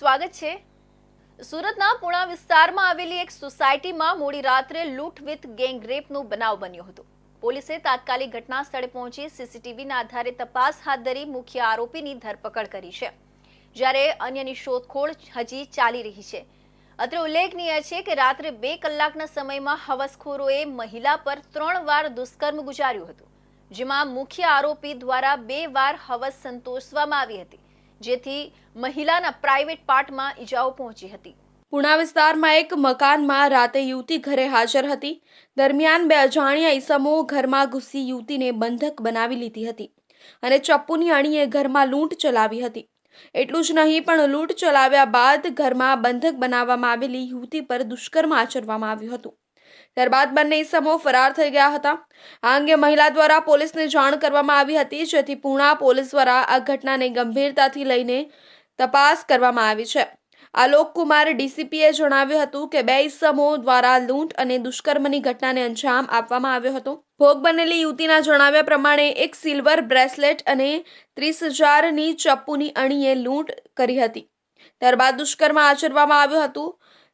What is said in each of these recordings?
સ્વાગત છે. સુરતના પુણા વિસ્તારમાં આવેલી એક સોસાયટીમાં મોડી રાત્રે લૂંટ વિથ ગેંગ રેપનો બનાવ બન્યો હતો. પોલીસે તાત્કાલિક ઘટના સ્થળે પહોંચી સીસીટીવીના આધારે તપાસ હાથ ધરી મુખ્ય આરોપીની ધરપકડ કરી છે. જ્યારે અન્યની શોધખોળ હજી ચાલી રહી છે. અત્રે ઉલ્લેખનીય છે કે રાત્રે બે કલાકના સમયમાં હવસખોરોએ મહિલા પર ત્રણ વાર દુષ્કર્મ ગુજાર્યું હતું, જેમાં મુખ્ય આરોપી દ્વારા બે વાર હવસ સંતોષવામાં આવી હતી. જેથી મહિલાના પ્રાઇવેટ પાર્ટમાં ઈજાઓ પહોંચી હતી. પુણા વિસ્તારમાં એક મકાનમાં રાતે યુવતી ઘરે હાજર હતી. દરમિયાન બે અજાણ્યા ઈસમો ઘરમાં ઘૂસી યુવતીને બંધક બનાવી લીધી હતી અને ચપ્પુની અણીએ ઘરમાં લૂંટ ચલાવી હતી. એટલું જ નહીં, પણ લૂંટ ચલાવ્યા બાદ ઘરમાં બંધક બનાવવામાં આવેલી યુવતી પર દુષ્કર્મ આચરવામાં આવ્યું હતું. ત્યારબાદ બંને ઈસમો ફરાર થઈ ગયા હતા. આ અંગે મહિલા દ્વારા પોલીસને જાણ કરવામાં આવી હતી, જેથી પૂણા પોલીસ દ્વારા આ ઘટનાને ગંભીરતાથી લઈને તપાસ કરવામાં આવી છે. આલોક કુમાર ડીસીપીએ જણાવ્યું હતું કે, બે ઇસમો દ્વારા લૂંટ અને દુષ્કર્મની ઘટનાને અંજામ આપવામાં આવ્યો હતો. ભોગ બનેલી યુવતીના જણાવ્યા પ્રમાણે, એક સિલ્વર બ્રેસલેટ અને ત્રીસ હજારની ચપ્પુની અણીએ લૂંટ કરી હતી. ત્યારબાદ દુષ્કર્મ આચરવામાં આવ્યું હતું.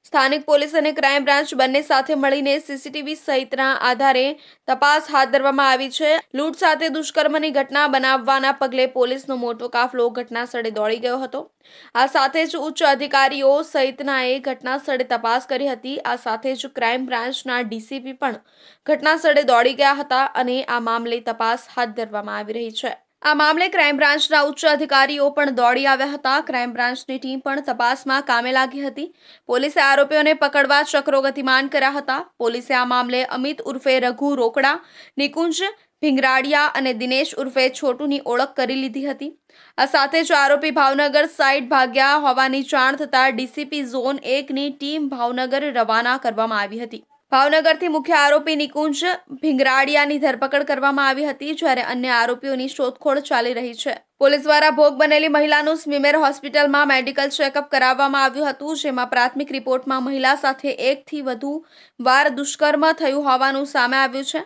સ્થાનિક પોલીસ અને ક્રાઇમ બ્રાન્ચ બંને સાથે મળીને સીસીટીવી સહિતના આધારે તપાસ હાથ ધરવામાં આવી છે. લૂંટ સાથે દુષ્કર્મની ઘટના બનાવવાના પગલે પોલીસનો મોટો કાફલો ઘટના સ્થળે દોડી ગયો હતો. આ સાથે જ ઉચ્ચ અધિકારીઓ સહિતનાએ ઘટના સ્થળે તપાસ કરી હતી. આ સાથે જ ક્રાઇમ બ્રાન્ચના ડીસીપી પણ ઘટના સ્થળે દોડી ગયા હતા અને આ મામલે તપાસ હાથ ધરવામાં આવી રહી છે. આ મામલે ક્રાઇમ બ્રાન્ચના ઉચ્ચ અધિકારીઓ પણ દોડી આવ્યા હતા. ક્રાઇમ બ્રાન્ચની ટીમ પણ તપાસમાં કામે લાગી હતી. પોલીસે આરોપીઓને પકડવા ચક્રો ગતિમાન કર્યા હતા. પોલીસે આ મામલે અમિત ઉર્ફે રઘુ રોકડા, નિકુંજ ભીંગરાડિયા અને દિનેશ ઉર્ફે છોટુની ઓળખ કરી લીધી હતી. આ સાથે જ આરોપી ભાવનગર સાઇડ ભાગ્યા હોવાની જાણ થતાં ડીસીપી ઝોન એકની ટીમ ભાવનગર રવાના કરવામાં આવી હતી. ભાવનગરથી મુખ્ય આરોપી નિકુંજ ભીંગરાડિયાની ધરપકડ કરવામાં આવી હતી, જ્યારે અન્ય આરોપીઓની શોધખોળ ચાલી રહી છે. પોલીસ દ્વારા ભોગ બનેલી મહિલાનું સ્મીમેર હોસ્પિટલમાં મેડિકલ ચેકઅપ કરાવવામાં આવ્યું હતું, જેમાં પ્રાથમિક રિપોર્ટમાં મહિલા સાથે એકથી વધુ વાર દુષ્કર્મ થયું હોવાનું સામે આવ્યું છે.